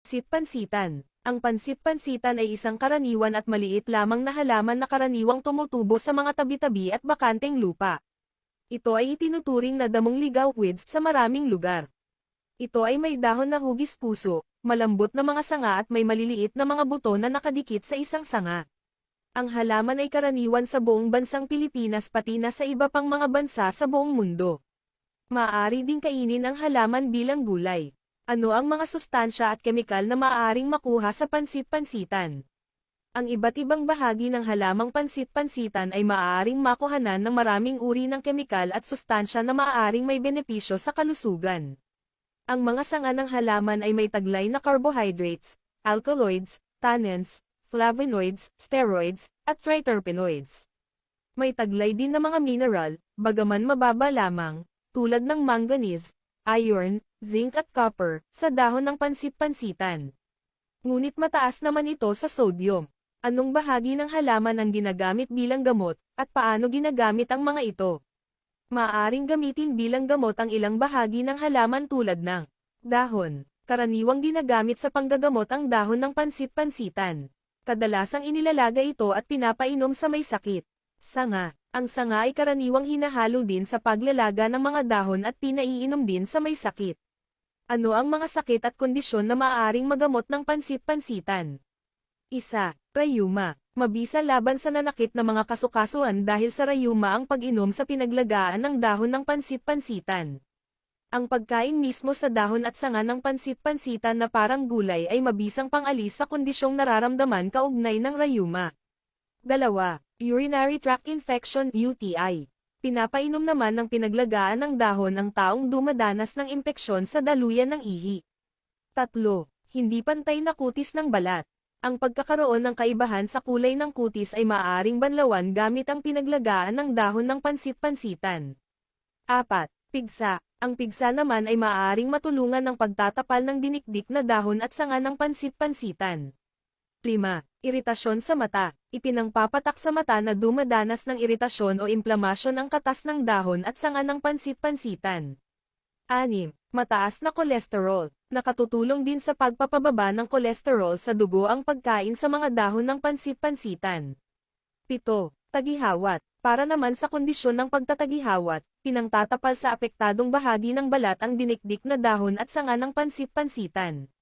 Pansit-pansitan. Ang pansit-pansitan ay isang karaniwan at maliit lamang na halaman na karaniwang tumutubo sa mga tabi-tabi at bakanteng lupa. Ito ay itinuturing na damong ligawkwids sa maraming lugar. Ito ay may dahon na hugis puso, malambot na mga sanga at may maliliit na mga buto na nakadikit sa isang sanga. Ang halaman ay karaniwan sa buong bansang Pilipinas pati na sa iba pang mga bansa sa buong mundo. Maaari ding kainin ang halaman bilang gulay. Ano ang mga sustansya at kemikal na maaaring makuha sa pansit-pansitan? Ang iba't ibang bahagi ng halamang pansit-pansitan ay maaaring makuhanan ng maraming uri ng kemikal at sustansya na maaaring may benepisyo sa kalusugan. Ang mga sanga ng halaman ay may taglay na carbohydrates, alkaloids, tannins, flavonoids, steroids, at triterpenoids. May taglay din na mga mineral, bagaman mababa lamang, tulad ng manganese, iron, zinc at copper, sa dahon ng pansit-pansitan. Ngunit mataas naman ito sa sodium. Anong bahagi ng halaman ang ginagamit bilang gamot, at paano ginagamit ang mga ito? Maaring gamitin bilang gamot ang ilang bahagi ng halaman tulad ng dahon. Karaniwang ginagamit sa panggagamot ang dahon ng pansit-pansitan. Kadalasang inilalaga ito at pinapainom sa may sakit. Sanga. Ang sanga ay karaniwang hinahalo din sa paglalaga ng mga dahon at pinaiinom din sa may sakit. Ano ang mga sakit at kondisyon na maaaring magamot ng pansit-pansitan? Isa, rayuma. Mabisa laban sa nanakit na mga kasukasuan dahil sa rayuma ang pag-inom sa pinaglagaan ng dahon ng pansit-pansitan. Ang pagkain mismo sa dahon at sanga ng pansit-pansitan na parang gulay ay mabisang pangalis sa kondisyong nararamdaman kaugnay ng rayuma. Dalawa, urinary tract infection UTI. Pinapainom naman ng pinaglagaan ng dahon ang taong dumadanas ng impeksyon sa daluyan ng ihi. Tatlo, hindi pantay na kutis ng balat. Ang pagkakaroon ng kaibahan sa kulay ng kutis ay maaaring banlawan gamit ang pinaglagaan ng dahon ng pansit-pansitan. Apat, pigsa. Ang pigsa naman ay maaaring matulungan ng pagtatapal ng dinikdik na dahon at sanga ng pansit-pansitan. 5. Iritasyon sa mata. Ipinangpapatak sa mata na dumadanas ng iritasyon o inflamasyon ang katas ng dahon at sanga ng pansit-pansitan. 6. Mataas na kolesterol. Nakatutulong din sa pagpapababa ng kolesterol sa dugo ang pagkain sa mga dahon ng pansit-pansitan. 7. Tagihawat. Para naman sa kondisyon ng pagtatagihawat, pinangtatapal sa apektadong bahagi ng balat ang dinikdik na dahon at sanga ng pansit-pansitan.